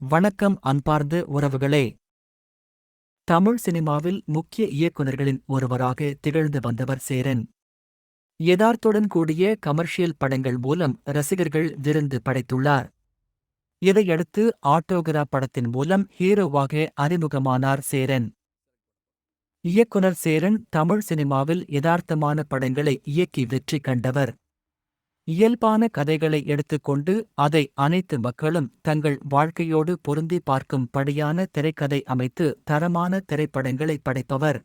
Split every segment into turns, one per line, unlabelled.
வணக்கம் அன்பார்ந்த உறவுகளே. தமிழ் சினிமாவில் முக்கிய இயக்குநர்களின் ஒருவராக திகழ்ந்து வந்தவர் சேரன். யதார்த்துடன் கூடிய கமர்ஷியல் படங்கள் மூலம் ரசிகர்கள் விருந்து படைத்துள்ளார். இதையடுத்து ஆட்டோகிரா படத்தின் மூலம் ஹீரோவாக அறிமுகமானார் சேரன். இயக்குனர் சேரன் தமிழ் சினிமாவில் யதார்த்தமான படங்களை இயக்கி வெற்றி கண்டவர். இயல்பான கதைகளை எடுத்துக்கொண்டு அதை அனைத்து மக்களும் தங்கள் வாழ்க்கையோடு பொருந்தி பார்க்கும் படியான திரைக்கதை அமைத்து தரமான திரைப்படங்களை படைப்பவர்.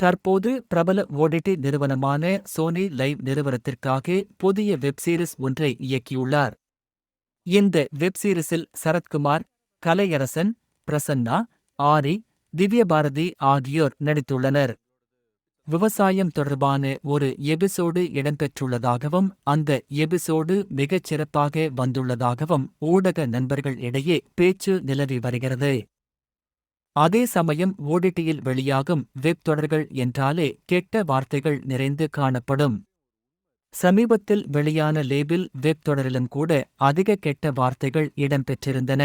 தற்போது பிரபல ஓடிடி நிறுவனமான சோனி லைவ் நிறுவனத்திற்காக புதிய வெப்சீரிஸ் ஒன்றை இயக்கியுள்ளார். இந்த வெப்சீரிஸில் சரத்குமார் கலையரசன் பிரசன்னா ஆரி திவ்யபாரதி ஆகியோர் நடித்துள்ளனர். விவசாயம் தொடர்பான ஒரு எபிசோடு இடம்பெற்றுள்ளதாகவும் அந்த எபிசோடு மிகச் சிறப்பாக வந்துள்ளதாகவும் ஊடக நண்பர்கள் இடையே பேச்சு நிலவி வருகிறது. அதே சமயம் ஓடிடியில் வெளியாகும் வெப் தொடர்கள் என்றாலே கெட்ட வார்த்தைகள் நிறைந்து காணப்படும். சமீபத்தில் வெளியான லேபிள் வெப் தொடரிலும் கூட அதிக கெட்ட வார்த்தைகள் இடம்பெற்றிருந்தன.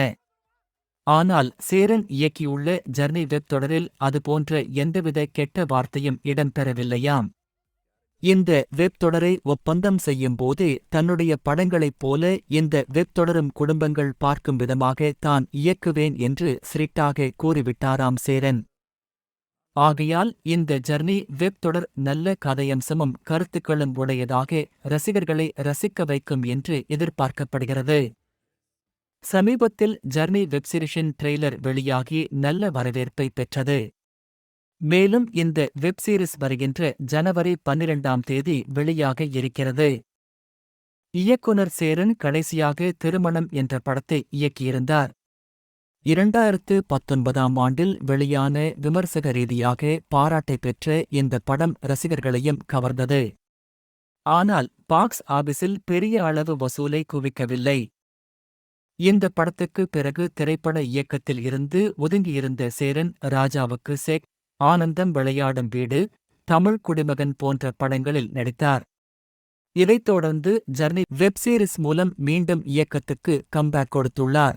ஆனால் சேரன் இயக்கியுள்ள ஜர்னி வெப் தொடரில் அதுபோன்ற எந்தவித கெட்ட வார்த்தையும் இடம்பெறவில்லையாம். இந்த வெப் தொடரை ஒப்பந்தம் செய்யும் போதே தன்னுடைய படங்களைப் போல இந்த வெப் தொடரும் குடும்பங்கள் பார்க்கும் விதமாக தான் இயக்குவேன் என்று சிரிட்டாக கூறிவிட்டாராம் சேரன். ஆகையால் இந்த ஜர்னி வெப் தொடர் நல்ல கதையம்சமும் கருத்துக்களும் உடையதாக ரசிகர்களை ரசிக்க வைக்கும் என்று எதிர்பார்க்கப்படுகிறது. சமீபத்தில் ஜர்னி வெப்சீரிஸின் ட்ரெய்லர் வெளியாகி நல்ல வரவேற்பை பெற்றது. மேலும் இந்த வெப்சீரிஸ் வருகின்ற ஜனவரி பன்னிரெண்டாம் தேதி வெளியாக இருக்கிறது. இயக்குனர் சேரன் கடைசியாக திருமணம் என்ற படத்தை இயக்கியிருந்தார். இரண்டாயிரத்து பத்தொன்பதாம் ஆண்டில் வெளியான விமர்சக ரீதியாக பாராட்டை பெற்ற இந்த படம் ரசிகர்களையும் கவர்ந்தது. ஆனால் பாக்ஸ் ஆபீஸில் பெரிய அளவு வசூலை குவிக்கவில்லை. இந்த படத்துக்கு பிறகு திரைப்பட இயக்கத்தில் இருந்து ஒதுங்கியிருந்த சேரன் ராஜாவுக்கு சேக் ஆனந்தம் விளையாடும் வீடு தமிழ் குடிமகன் போன்ற படங்களில் நடித்தார். இதைத் தொடர்ந்து ஜர்னி வெப்சீரிஸ் மூலம் மீண்டும் இயக்கத்துக்கு கம்பேக் கொடுத்துள்ளார்.